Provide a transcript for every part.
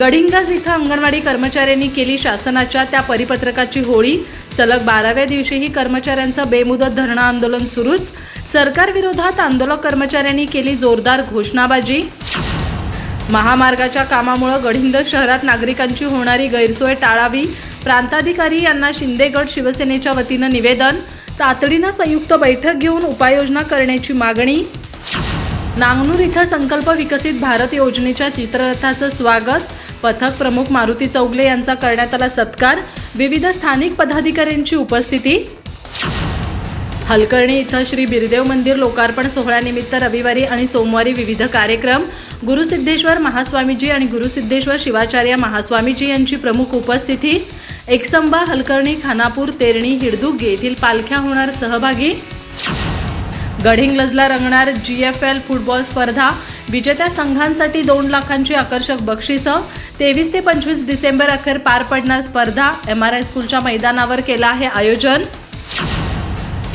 गडिंगज इथं अंगणवाडी कर्मचाऱ्यांनी केली शासनाच्या त्या परिपत्रकाची होळी. सलग बाराव्या दिवशीही कर्मचाऱ्यांचं बेमुदत धरणं आंदोलन सुरूच. सरकारविरोधात आंदोलक कर्मचाऱ्यांनी केली जोरदार घोषणाबाजी. महामार्गाच्या कामामुळं गडिंग्लज शहरात नागरिकांची होणारी गैरसोय टाळावी. प्रांताधिकारी यांना शिंदेगड शिवसेनेच्या वतीनं निवेदन. तातडीनं संयुक्त बैठक घेऊन उपाययोजना करण्याची मागणी. नांगनूर इथं संकल्प विकसित भारत योजनेच्या चित्ररथाचं स्वागत. पथक प्रमुख मारुती चौगले यांचा करण्यात आला सत्कार. विविध स्थानिक पदाधिकाऱ्यांची उपस्थिती. हलकर्णी इथं श्री बिरदेव मंदिर लोकार्पण सोहळ्यानिमित्त रविवारी आणि सोमवारी विविध कार्यक्रम. गुरुसिद्धेश्वर महास्वामीजी आणि गुरुसिद्धेश्वर शिवाचार्य महास्वामीजी यांची प्रमुख उपस्थिती. एकसंबा हलकर्णी खानापूर तेरणी हिडदुगे येथील पालख्या होणार सहभागी. गडहिंग्लजला रंगणार जी एफ एल फुटबॉल स्पर्धा. विजेत्या संघांसाठी दोन लाखांची आकर्षक बक्षिसं. तेवीस ते पंचवीस डिसेंबर अखेर पार पडणार स्पर्धा. एम आर आय स्कूलच्या मैदानावर केलं आहे आयोजन.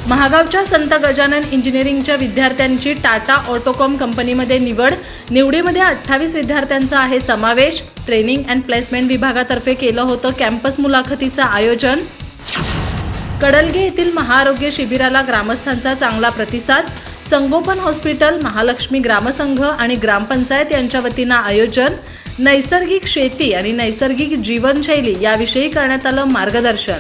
महागावच्या संत गजानन इंजिनिअरिंगच्या विद्यार्थ्यांची टाटा ऑटोकॉम कंपनीमध्ये निवड. निवडीमध्ये अठ्ठावीस विद्यार्थ्यांचा आहे समावेश. ट्रेनिंग अँड प्लेसमेंट विभागातर्फे केलं होतं कॅम्पस मुलाखतीचं आयोजन. कडलगे येथील महाआरोग्य शिबिराला ग्रामस्थांचा चांगला प्रतिसाद संगोपन हॉस्पिटल महालक्ष्मी ग्रामसंघ आणि ग्रामपंचायत यांच्या वतीनं आयोजन नैसर्गिक शेती आणि नैसर्गिक जीवनशैली याविषयी करण्यात आलं मार्गदर्शन.